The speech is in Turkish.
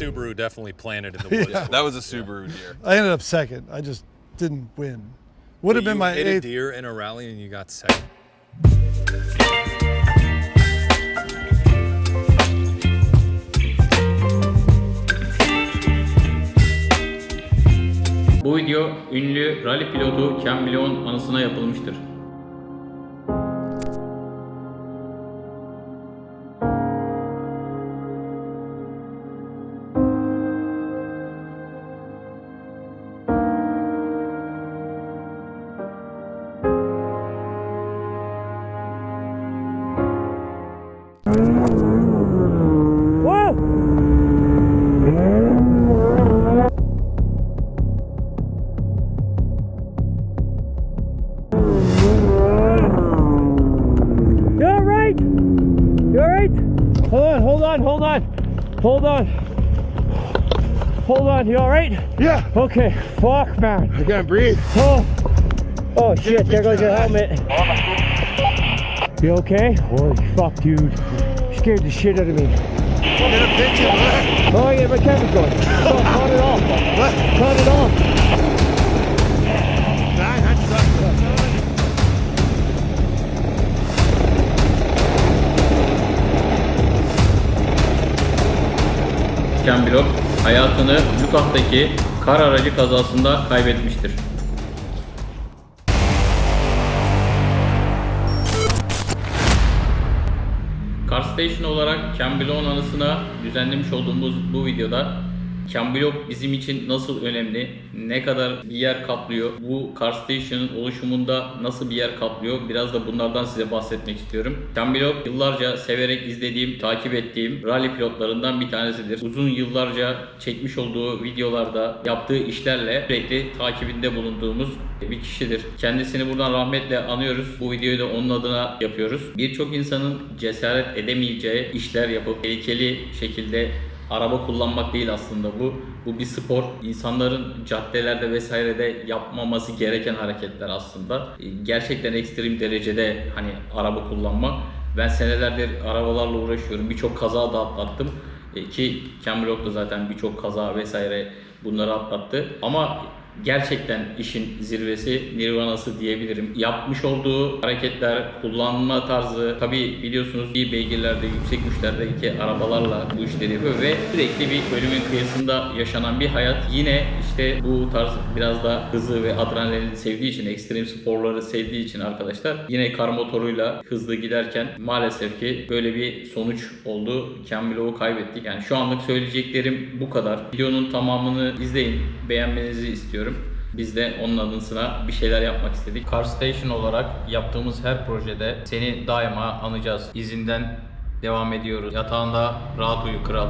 Subaru definitely planted in the woods. Yeah, that was a Subaru deer. I ended up second. I just didn't win. Would have been you my hit a eighth. deer in a rally and you got second. Bu video ünlü rally pilotu Ken Block'un anısına yapılmıştır. You all right? You all right? Hold on, hold on, hold on. Hold on. Hold on, you all right? Yeah, Okay, fuck, man. I can't breathe. Oh, oh shit, there goes your helmet. You okay? Holy fuck, dude. Scared the shit out of me. Get a picture. Oh, yeah, my camera's going. Oh, cut it off. What? Cut it off. Ken Block hayatını Lukah'taki kar aracı kazasında kaybetmiştir. Car Station olarak Ken Block'un anısına düzenlemiş olduğumuz bu videoda Ken Block bizim için nasıl önemli, ne kadar bir yer kaplıyor, bu Car Station'ın oluşumunda nasıl bir yer kaplıyor biraz da bunlardan size bahsetmek istiyorum. Ken Block yıllarca severek izlediğim, takip ettiğim rally pilotlarından bir tanesidir. Uzun yıllarca çekmiş olduğu videolarda yaptığı işlerle sürekli takibinde bulunduğumuz bir kişidir. Kendisini buradan rahmetle anıyoruz. Bu videoyu da onun adına yapıyoruz. Birçok insanın cesaret edemeyeceği işler yapıp tehlikeli şekilde araba kullanmak değil aslında bu. Bu bir spor. İnsanların caddelerde vesairede yapmaması gereken hareketler aslında. E, Gerçekten ekstrem derecede hani araba kullanma. Ben senelerdir arabalarla uğraşıyorum. Birçok kaza da atlattım. E, Ki Block da zaten birçok kaza vesaire bunları atlattı. Ama gerçekten işin zirvesi Nirvana'sı diyebilirim. Yapmış olduğu hareketler, kullanma tarzı tabi biliyorsunuz iyi beygirlerde, yüksek güçlerdeki arabalarla bu işleri yapıyor ve sürekli bir ölümün kıyısında yaşanan bir hayat. Yine işte bu tarz biraz da hızı ve adrenalini sevdiği için, ekstrem sporları sevdiği için arkadaşlar yine kar motoruyla hızlı giderken maalesef ki böyle bir sonuç oldu. Block'u kaybettik. Yani şu anlık söyleyeceklerim bu kadar. Videonun tamamını izleyin. Beğenmenizi istiyorum. Biz de onun anısına bir şeyler yapmak istedik. Car Station olarak yaptığımız her projede seni daima anacağız. İzinden devam ediyoruz. Yatağında rahat uyu kral.